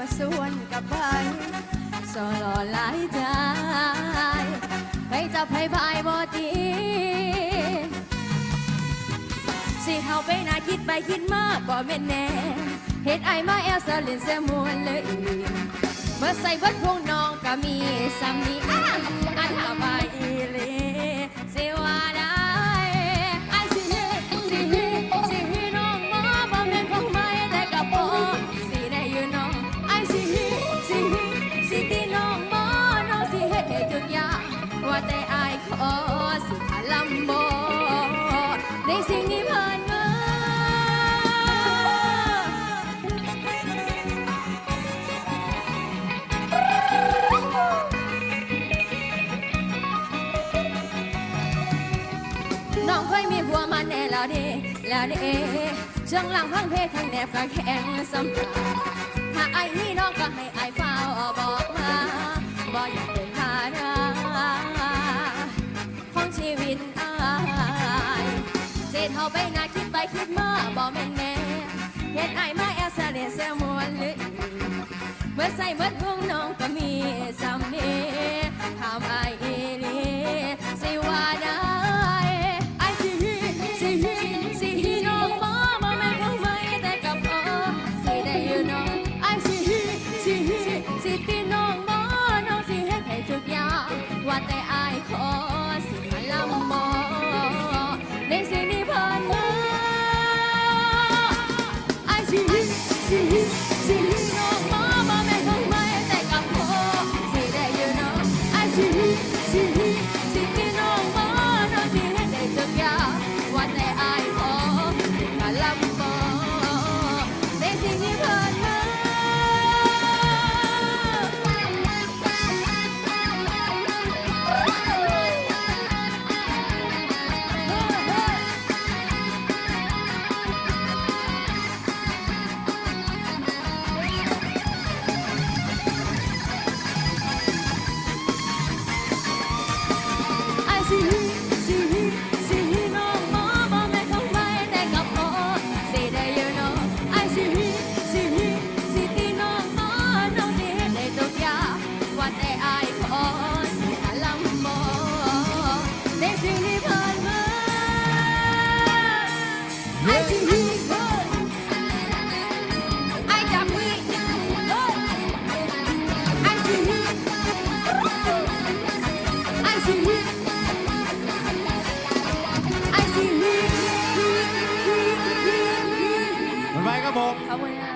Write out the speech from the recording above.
ได้มาส่วนกับไปสอหล่อหลายใจไปจับให้พายบ่ดี สิเฮาไปนาคิดไปคิดมาบ่แม่นแน่เฮ็ดไอมาแอลสลินเสมวนเลย เมื่อใส่เบิดพวงน้องก็มีสามี น้องเคยมีผัวมาแน่แล้วเด้แล้วเด้ช่วงหลังพังเพศทั้งแนบก็แข็งสำคัญถ้าไอ้นี่น้องก็ให้ไอ้เฝ้าบอกมาบอกอยากเป็นภาระของชีวิตอายเสร็จเฮาไปนาคิดไปคิดมาบอกแม่นแน่เฮ็ดไอ้มาแอลเสเดเซมวนหรืออีเมื่อใส่เมื่อพวง Oh, yeah.